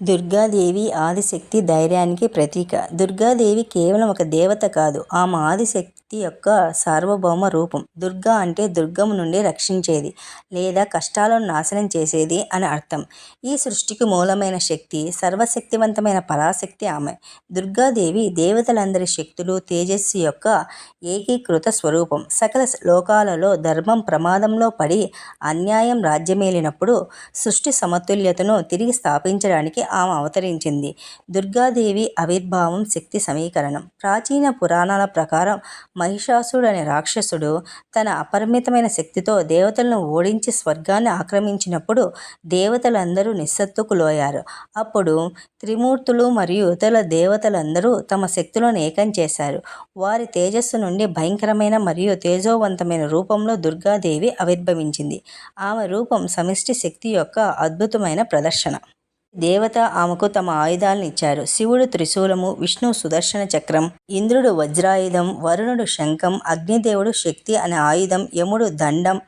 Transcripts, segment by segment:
దుర్గాదేవి ఆదిశక్తి ధైర్యానికి ప్రతీక. దుర్గాదేవి కేవలం ఒక దేవత కాదు. ఆమె ఆదిశక్తి శక్తి యొక్క సార్వభౌమ రూపం. దుర్గా అంటే దుర్గం నుండి రక్షించేది లేదా కష్టాలను నాశనం చేసేది అని అర్థం. ఈ సృష్టికి మూలమైన శక్తి, సర్వశక్తివంతమైన పరాశక్తి ఆమె. దుర్గాదేవి దేవతలందరి శక్తులు, తేజస్సు యొక్క ఏకీకృత స్వరూపం. సకల లోకాలలో ధర్మం ప్రమాదంలో పడి అన్యాయం రాజ్యమేలినప్పుడు సృష్టి సమతుల్యతను తిరిగి స్థాపించడానికి ఆమె అవతరించింది. దుర్గాదేవి ఆవిర్భావం శక్తి సమీకరణం. ప్రాచీన పురాణాల ప్రకారం మహిషాసుడు అనే రాక్షసుడు తన అపరిమితమైన శక్తితో దేవతలను ఓడించి స్వర్గాన్ని ఆక్రమించినప్పుడు దేవతలందరూ నిస్సత్తుకులోయారు. అప్పుడు త్రిమూర్తులు మరియు ఇతర దేవతలందరూ తమ శక్తులను ఏకం చేశారు. వారి తేజస్సు నుండి భయంకరమైన మరియు తేజోవంతమైన రూపంలో దుర్గాదేవి ఆవిర్భవించింది. ఆమె రూపం సమష్టి శక్తి యొక్క అద్భుతమైన ప్రదర్శన. దేవత ఆమెకు తమ ఆయుధాలను ఇచ్చారు. శివుడు త్రిశూలము, విష్ణువు సుదర్శన చక్రం, ఇంద్రుడు వజ్రాయుధం, వరుణుడు శంఖం, అగ్నిదేవుడు శక్తి అనే ఆయుధం, యముడు దండం,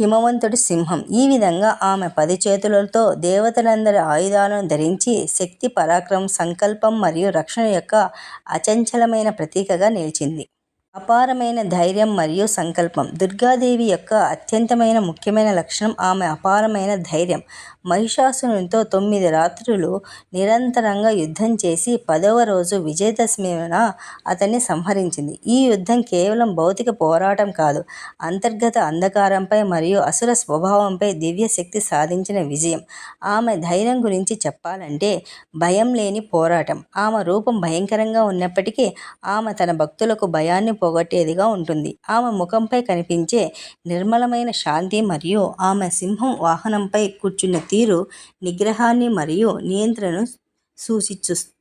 హిమవంతుడు సింహం. ఈ విధంగా ఆమె పది చేతులతో దేవతలందరి ఆయుధాలను ధరించి శక్తి, పరాక్రమం, సంకల్పం మరియు రక్షణ యొక్క అచంచలమైన ప్రతీకగా నిలిచింది. అపారమైన ధైర్యం మరియు సంకల్పం. దుర్గాదేవి యొక్క అత్యంతమైన ముఖ్యమైన లక్షణం ఆమె అపారమైన ధైర్యం. మహిషాసురునితో తొమ్మిది రాత్రులు నిరంతరంగా యుద్ధం చేసి పదవ రోజు విజయదశమిన అతన్ని సంహరించింది. ఈ యుద్ధం కేవలం భౌతిక పోరాటం కాదు, అంతర్గత అంధకారంపై మరియు అసుర స్వభావంపై దివ్యశక్తి సాధించిన విజయం. ఆమె ధైర్యం గురించి చెప్పాలంటే భయం లేని పోరాటం. ఆమె రూపం భయంకరంగా ఉన్నప్పటికీ ఆమె తన భక్తులకు భయాన్ని పోగొట్టేదిగా ఉంటుంది. ఆమె ముఖంపై కనిపించే నిర్మలమైన శాంతి మరియు ఆమె సింహం వాహనంపై కూర్చున్న తీరు నిగ్రహాన్ని మరియు నియంత్రణను సూచిస్తుంది.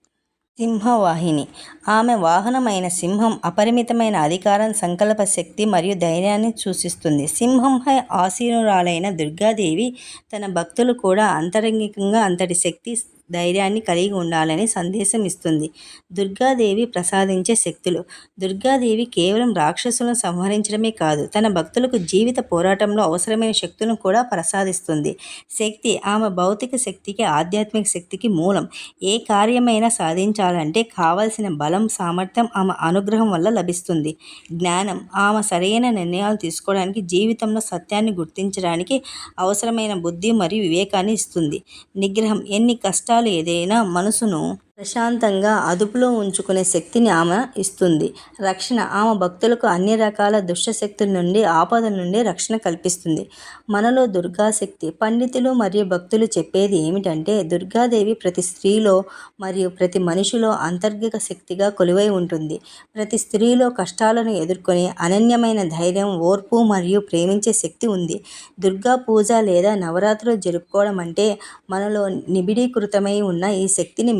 సింహవాహిని. ఆమె వాహనమైన సింహం అపరిమితమైన అధికారం, సంకల్ప శక్తి మరియు ధైర్యాన్ని సూచిస్తుంది. సింహంపై ఆసీనురాలైన దుర్గాదేవి తన భక్తులు కూడా అంతరంగికంగా అంతటి శక్తి, ధైర్యాన్ని కలిగి ఉండాలని సందేశం ఇస్తుంది. దుర్గాదేవి ప్రసాదించే శక్తులు. దుర్గాదేవి కేవలం రాక్షసులను సంహరించడమే కాదు, తన భక్తులకు జీవిత పోరాటంలో అవసరమైన శక్తులను కూడా ప్రసాదిస్తుంది. శక్తి. ఆమె భౌతిక శక్తికి, ఆధ్యాత్మిక శక్తికి మూలం. ఏ కార్యమైనా సాధించాలంటే కావలసిన బలం, సామర్థ్యం ఆమె అనుగ్రహం వల్ల లభిస్తుంది. జ్ఞానం. ఆమె సరైన నిర్ణయాలు తీసుకోవడానికి, జీవితంలో సత్యాన్ని గుర్తించడానికి అవసరమైన బుద్ధి మరియు వివేకాన్ని ఇస్తుంది. నిగ్రహం. ఎన్ని కష్టాలు ఏదైనా మనసును ప్రశాంతంగా అదుపులో ఉంచుకునే శక్తిని ఆమె ఇస్తుంది. రక్షణ. ఆమె భక్తులకు అన్ని రకాల దుష్టశక్తుల నుండి, ఆపదల నుండి రక్షణ కల్పిస్తుంది. మనలో దుర్గా శక్తి. పండితులు మరియు భక్తులు చెప్పేది ఏమిటంటే దుర్గాదేవి ప్రతి స్త్రీలో మరియు ప్రతి మనిషిలో అంతర్గత శక్తిగా కొలువై ఉంటుంది. ప్రతి స్త్రీలో కష్టాలను ఎదుర్కొనే అనన్యమైన ధైర్యం, ఓర్పు మరియు ప్రేమించే శక్తి ఉంది. దుర్గా పూజ లేదా నవరాత్రులు జరుపుకోవడం అంటే మనలో నిబిడీకృతమై ఉన్న ఈ శక్తిని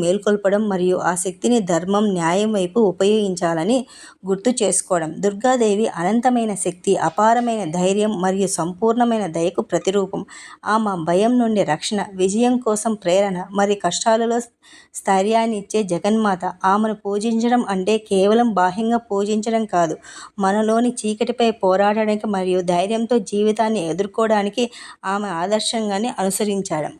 మేల్కొల్పడం మరియు ఆ శక్తిని ధర్మం, న్యాయం వైపు ఉపయోగించాలని గుర్తు చేసుకోవడం దుర్గాదేవి అనంతమైన శక్తి, అపారమైన ధైర్యం మరియు సంపూర్ణమైన దయకు ప్రతిరూపం. ఆమె భయం నుండి రక్షణ, విజయం కోసం ప్రేరణ మరి కష్టాలలో స్థైర్యాన్ని ఇచ్చే జగన్మాత. ఆమెను పూజించడం అంటే కేవలం బాహ్యంగా పూజించడం కాదు, మనలోని చీకటిపై పోరాడడానికి మరియు ధైర్యంతో జీవితాన్ని ఎదుర్కోవడానికి ఆమె ఆదర్శంగానే అనుసరించడం.